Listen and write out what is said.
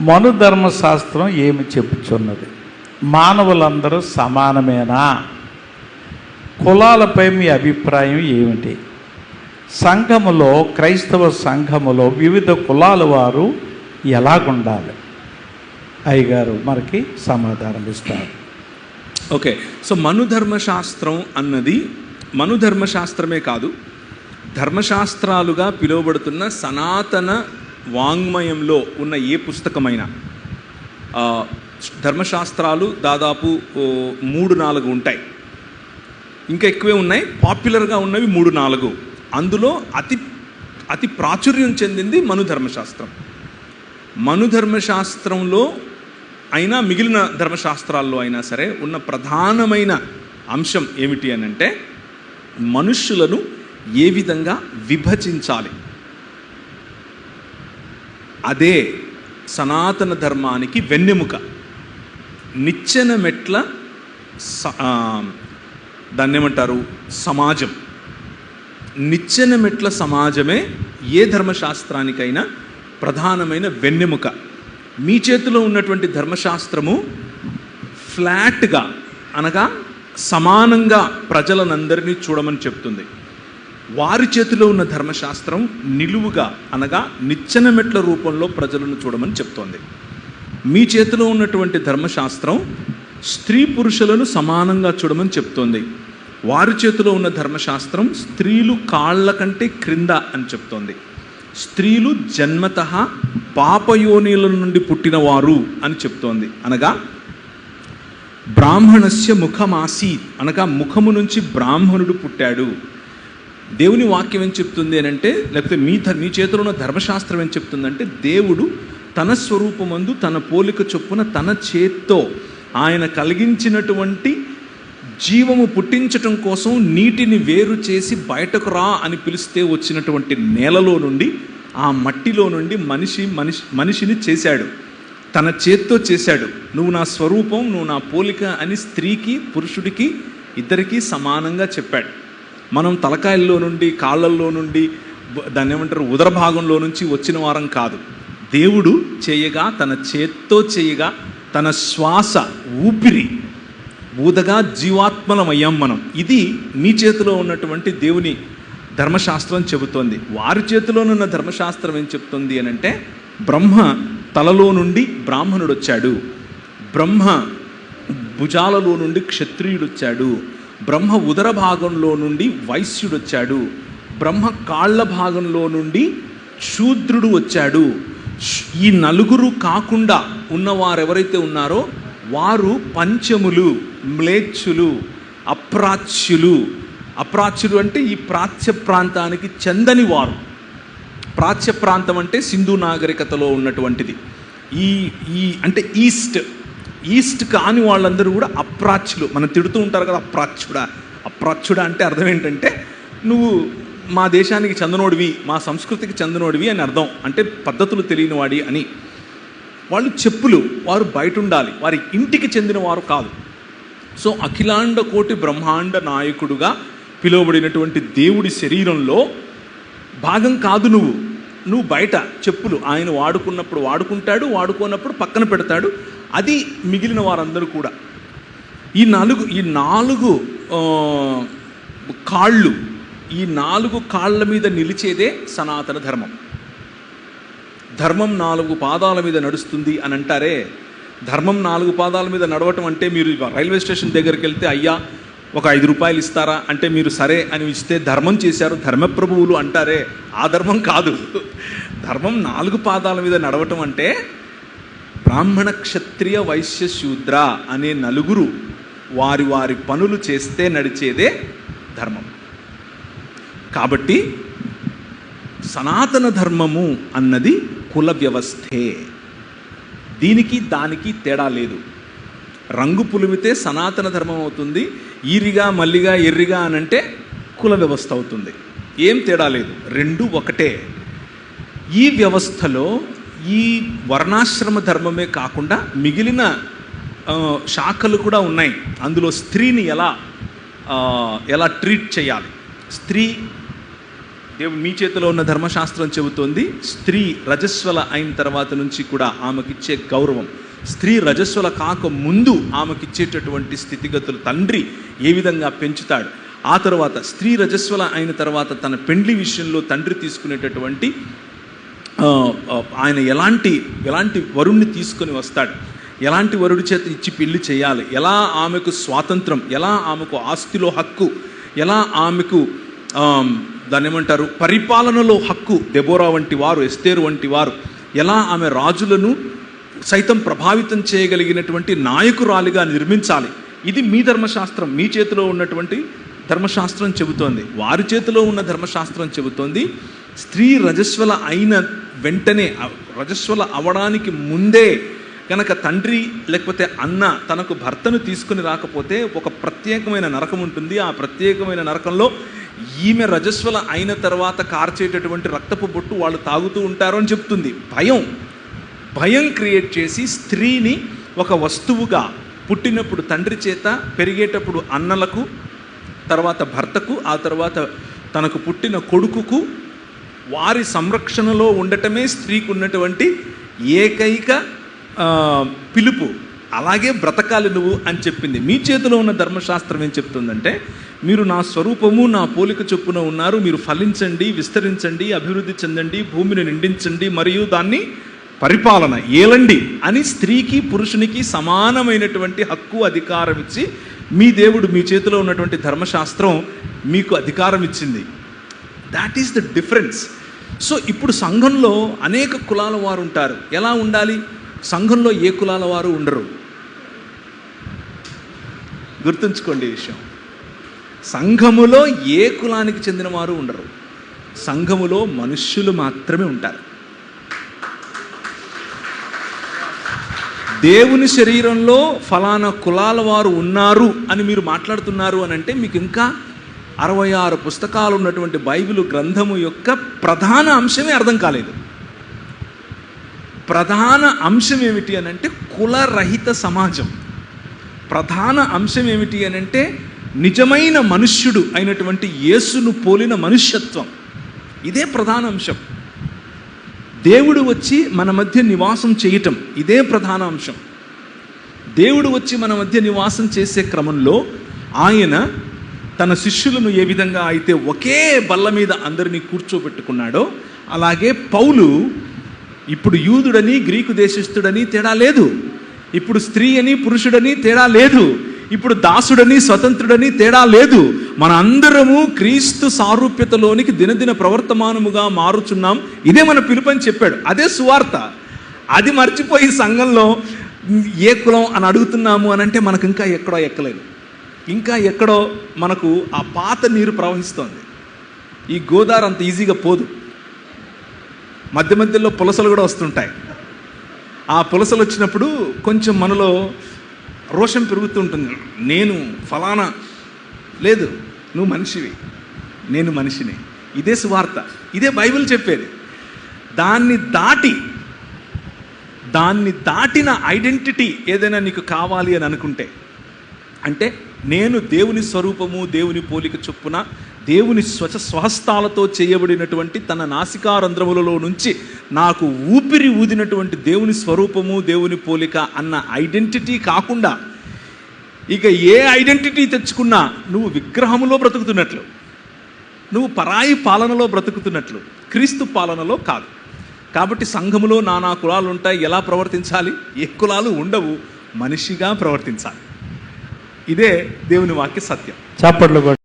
మనుధర్మశాస్త్రం ఏమి చెప్పుచున్నది మానవులందరూ సమానమేనా? కులాలపై మీ అభిప్రాయం ఏమిటి? సంఘములో క్రైస్తవ సంఘములో వివిధ కులాల వారు ఎలాగుండాలి? అయ్యగారు మనకి సమాధానం ఇస్తారు. ఓకే సో మనుధర్మశాస్త్రం అన్నది మనుధర్మశాస్త్రమే కాదు ధర్మశాస్త్రాలుగా పిలువబడుతున్న సనాతన వాంగ్మయంలో ఉన్న ఏ పుస్తకమైనా ధర్మశాస్త్రాలు దాదాపు మూడు నాలుగు ఉంటాయి. ఇంకా ఎక్కువే ఉన్నాయి. పాపులర్గా ఉన్నవి మూడు నాలుగు. అందులో అతి అతి ప్రాచుర్యం చెందింది మనుధర్మశాస్త్రం మనుధర్మశాస్త్రంలో అయినా మిగిలిన ధర్మశాస్త్రాల్లో అయినా సరే ఉన్న ప్రధానమైన అంశం ఏమిటి అని అంటే మనుష్యులను ఏ విధంగా విభజించాలి? అదే సనాతన ధర్మానికి వెన్నెముక. నిచ్చెన మెట్ల స- దాన్ని ఏమంటారు? సమాజం. నిచ్చెన మెట్ల సమాజమే ఏ ధర్మశాస్త్రానికైనా ప్రధానమైన వెన్నెముక. మీ చేతిలో ఉన్నటువంటి ధర్మశాస్త్రము ఫ్లాట్గా అనగా సమానంగా ప్రజలనందరినీ చూడమని చెప్తుంది. వారి చేతిలో ఉన్న ధర్మశాస్త్రం నిలువుగా అనగా నిచ్చెన మెట్ల రూపంలో ప్రజలను చూడమని చెప్తోంది. మీ చేతిలో ఉన్నటువంటి ధర్మశాస్త్రం స్త్రీ పురుషులను సమానంగా చూడమని చెప్తోంది. వారి చేతిలో ఉన్న ధర్మశాస్త్రం స్త్రీలు కాళ్ళ కంటే క్రింద అని చెప్తోంది. స్త్రీలు జన్మత పాపయోనిల నుండి పుట్టినవారు అని చెప్తోంది. అనగా బ్రాహ్మణస్య ముఖమాసి అనగా ముఖము నుంచి బ్రాహ్మణుడు పుట్టాడు. దేవుని వాక్యం ఏం చెప్తుంది అని అంటే లేకపోతే మీ మీ చేతిలో ఉన్న ధర్మశాస్త్రం ఏం చెప్తుందంటే దేవుడు తన స్వరూపమందు తన పోలిక చొప్పున తన చేత్తో ఆయన కలిగించినటువంటి జీవము పుట్టించటం కోసం నీటిని వేరు చేసి బయటకు రా అని పిలిస్తే వచ్చినటువంటి నేలలో నుండి ఆ మట్టిలో నుండి మనిషి మనిషి మనిషిని చేశాడు. తన చేత్తో చేశాడు. నువ్వు నా స్వరూపం నువ్వు నా పోలిక అని స్త్రీకి పురుషుడికి ఇద్దరికీ సమానంగా చెప్పాడు. మనం తలకాయల్లో నుండి కాళ్ళల్లో నుండి దాన్ని ఏమంటారు ఉదర భాగంలో నుంచి వచ్చిన వారం కాదు. దేవుడు చేయగా తన చేత్తో చేయగా తన శ్వాస ఊపిరి ఊదగా జీవాత్మలమయ్యాం మనం. ఇది మీ చేతిలో ఉన్నటువంటి దేవుని ధర్మశాస్త్రం చెబుతోంది. వారి చేతిలోనున్న ధర్మశాస్త్రం ఏం చెప్తుంది అని అంటే బ్రహ్మ తలలో నుండి బ్రాహ్మణుడు వచ్చాడు బ్రహ్మ భుజాలలో నుండి క్షత్రియుడు వచ్చాడు బ్రహ్మ ఉదర భాగంలో నుండి వైశ్యుడు వచ్చాడు బ్రహ్మ కాళ్ళ భాగంలో నుండి శూద్రుడు వచ్చాడు. ఈ నలుగురు కాకుండా ఉన్నవారు ఎవరైతే ఉన్నారో వారు పంచములు మ్లేచ్చులు అప్రాచ్యులు. అప్రాచ్యులు అంటే ఈ ప్రాచ్య ప్రాంతానికి చెందని వారు. ప్రాచ్య ప్రాంతం అంటే సింధు నాగరికతలో ఉన్నటువంటిది. ఈ ఈ అంటే ఈస్ట్. ఈస్ట్ కాని వాళ్ళందరూ కూడా అప్రాచ్యులు. మనం తిడుతూ ఉంటారు కదా అప్రాచ్యుడా. అప్రాచ్యుడా అంటే అర్థం ఏంటంటే నువ్వు మా దేశానికి చెందనోడివి మా సంస్కృతికి చెందనోడివి అని అర్థం. అంటే పద్ధతులు తెలియనివాడి అని. వాళ్ళు చెప్పులు వారు బయట ఉండాలి వారి ఇంటికి చెందిన వారు కాదు. సో అఖిలాండ కోటి బ్రహ్మాండ నాయకుడుగా పిలువబడినటువంటి దేవుడి శరీరంలో భాగం కాదు నువ్వు. నువ్వు బయట చెప్పులు ఆయన వాడుకున్నప్పుడు వాడుకుంటాడు వాడుకోనప్పుడు పక్కన పెడతాడు. అది మిగిలిన వారందరూ కూడా. ఈ నాలుగు ఈ నాలుగు కాళ్ళు ఈ నాలుగు కాళ్ళ మీద నిలిచేదే సనాతన ధర్మం. ధర్మం నాలుగు పాదాల మీద నడుస్తుంది అని అంటారే. ధర్మం నాలుగు పాదాల మీద నడవటం అంటే మీరు రైల్వే స్టేషన్ దగ్గరికి వెళ్తే అయ్యా ఒక ఐదు రూపాయలు ఇస్తారా అంటే మీరు సరే అని ఇస్తే ధర్మం చేశారు ధర్మప్రభువులు అంటారే ఆ ధర్మం కాదు. ధర్మం నాలుగు పాదాల మీద నడవటం అంటే బ్రాహ్మణ క్షత్రియ వైశ్య శూద్ర అనే నలుగురు వారి వారి పనులు చేస్తే నడిచేదే ధర్మం. కాబట్టి సనాతన ధర్మము అన్నది కుల వ్యవస్థే. దీనికి దానికి తేడా లేదు. రంగు పులిమితే సనాతన ధర్మం అవుతుంది. ఈరిగా మల్లిగా ఎర్రిగా అని అంటే కుల వ్యవస్థ అవుతుంది. ఏం తేడా లేదు. రెండు ఒకటే. ఈ వ్యవస్థలో ఈ వర్ణాశ్రమ ధర్మమే కాకుండా మిగిలిన శాఖలు కూడా ఉన్నాయి. అందులో స్త్రీని ఎలా ఎలా ట్రీట్ చేయాలి? స్త్రీ దేవుడు మీ చేతిలో ఉన్న ధర్మశాస్త్రం చెబుతోంది. స్త్రీ రజస్వల అయిన తర్వాత నుంచి కూడా ఆమెకిచ్చే గౌరవం. స్త్రీ రజస్వల కాక ముందు ఆమెకిచ్చేటటువంటి స్థితిగతులు తండ్రి ఏ విధంగా పెంచుతాడు? ఆ తర్వాత స్త్రీ రజస్వల అయిన తర్వాత తన పెండ్లి విషయంలో తండ్రి తీసుకునేటటువంటి ఆయన ఎలాంటి ఎలాంటి వరుణ్ణి తీసుకొని వస్తాడు? ఎలాంటి వరుడి చేత ఇచ్చి పెళ్ళి చేయాలి? ఎలా ఆమెకు స్వాతంత్రం? ఎలా ఆమెకు ఆస్తిలో హక్కు? ఎలా ఆమెకు దాన్ని ఏమంటారు పరిపాలనలో హక్కు? దెబోరా వంటి వారు ఎస్తేరు వంటి వారు. ఎలా ఆమె రాజులను సైతం ప్రభావితం చేయగలిగినటువంటి నాయకురాలిగా నిర్మించాలి. ఇది మీ ధర్మశాస్త్రం. మీ చేతిలో ఉన్నటువంటి ధర్మశాస్త్రం చెబుతోంది. వారి చేతిలో ఉన్న ధర్మశాస్త్రం చెబుతోంది. స్త్రీ రజస్వల అయిన వెంటనే రజస్వల అవడానికి ముందే కనుక తండ్రి లేకపోతే అన్న తనకు భర్తను తీసుకుని రాకపోతే ఒక ప్రత్యేకమైన నరకం ఉంటుంది. ఆ ప్రత్యేకమైన నరకంలో ఈమె రజస్వల అయిన తర్వాత కార్చేటటువంటి రక్తపు బొట్టు వాళ్ళు తాగుతూ ఉంటారు అని చెప్తుంది భయం. భయం క్రియేట్ చేసి స్త్రీని ఒక వస్తువుగా పుట్టినప్పుడు తండ్రి చేత పెరిగేటప్పుడు అన్నలకు తర్వాత భర్తకు ఆ తర్వాత తనకు పుట్టిన కొడుకుకు వారి సంరక్షణలో ఉండటమే స్త్రీకి ఉన్నటువంటి ఏకైక పిలుపు. అలాగే బ్రతకాలి నువ్వు అని చెప్పింది. మీ చేతిలో ఉన్న ధర్మశాస్త్రం ఏం చెప్తుందంటే మీరు నా స్వరూపము నా పోలిక చొప్పున ఉన్నారు మీరు ఫలించండి విస్తరించండి అభివృద్ధి చెందండి భూమిని నిండించండి మరియు దాన్ని పరిపాలన ఏలండి అని స్త్రీకి పురుషునికి సమానమైనటువంటి హక్కు అధికారం ఇచ్చి మీ దేవుడు మీ చేతిలో ఉన్నటువంటి ధర్మశాస్త్రం మీకు అధికారం ఇచ్చింది. That is the difference so ఇప్పుడు సంఘంలో అనేక కులాల వారు ఉంటారు. ఎలా ఉండాలి? సంఘంలో ఏ కులాల వారు ఉండరు? గుర్తుంచుకోండి ఈ విషయం. సంఘములో ఏ కులానికి చెందిన వారు ఉండరు. సంఘములో మనుష్యులు మాత్రమే ఉంటారు. దేవుని శరీరంలో ఫలానా కులాల వారు ఉన్నారు అని మీరు మాట్లాడుతున్నారు అని అంటే మీకు ఇంకా అరవై ఆరు పుస్తకాలు ఉన్నటువంటి బైబిల్ గ్రంథము యొక్క ప్రధాన అంశమే అర్థం కాలేదు. ప్రధాన అంశం ఏమిటి అని అంటే కులరహిత సమాజం. ప్రధాన అంశం ఏమిటి అని అంటే నిజమైన మనుష్యుడు అయినటువంటి యేసును పోలిన మనుష్యత్వం. ఇదే ప్రధాన అంశం. దేవుడు వచ్చి మన మధ్య నివాసం చేయటం. ఇదే ప్రధాన అంశం. దేవుడు వచ్చి మన మధ్య నివాసం చేసే క్రమంలో ఆయన తన శిష్యులను ఏ విధంగా అయితే ఒకే బల్ల మీద అందరినీ కూర్చోబెట్టుకున్నాడో అలాగే పౌలు ఇప్పుడు యూదుడని గ్రీకు దేశస్థుడని తేడా లేదు. ఇప్పుడు స్త్రీ అని పురుషుడని తేడా లేదు. ఇప్పుడు దాసుడని స్వతంత్రుడని తేడా లేదు. మన అందరము క్రీస్తు సారూప్యతలోనికి దినదిన ప్రవర్తమానముగా మారుచున్నాం. ఇదే మన పిలుపని చెప్పాడు. అదే సువార్త. అది మర్చిపోయి సంఘంలో ఏ కులం అని అడుగుతున్నాము అని అంటే మనకు ఇంకా ఎక్కడో ఎక్కలేదు. ఇంకా ఎక్కడో మనకు ఆ పాత నీరు ప్రవహిస్తోంది. ఈ గోదావరి అంత ఈజీగా పోదు. మధ్య మధ్యలో పులసలు కూడా వస్తుంటాయి. ఆ పులసలు వచ్చినప్పుడు కొంచెం మనలో రోషం పెరుగుతుంటుంది. నేను ఫలానా లేదు నువ్వు మనిషివి. నేను మనిషిని. ఇదే సువార్త. ఇదే బైబిల్ చెప్పేది. దాన్ని దాటి దాన్ని దాటిన ఐడెంటిటీ ఏదైనా నీకు కావాలి అని అనుకుంటే అంటే నేను దేవుని స్వరూపము దేవుని పోలిక చొప్పున దేవుని స్వచ స్వహస్తాలతో చేయబడినటువంటి తన నాసికారంధ్రములలో నుంచి నాకు ఊపిరి ఊదినటువంటి దేవుని స్వరూపము దేవుని పోలిక అన్న ఐడెంటిటీ కాకుండా ఇక ఏ ఐడెంటిటీ తెచ్చుకున్నా నువ్వు విగ్రహములో బ్రతుకుతున్నట్లు నువ్వు పరాయి పాలనలో బ్రతుకుతున్నట్లు క్రీస్తు పాలనలో కాదు. కాబట్టి సంఘములో నానా కులాలు ఉంటాయి ఎలా ప్రవర్తించాలి? ఏ కులాలు ఉండవు. మనిషిగా ప్రవర్తించాలి. ఇదే దేవుని వాక్య సత్యం. చప్పట్లు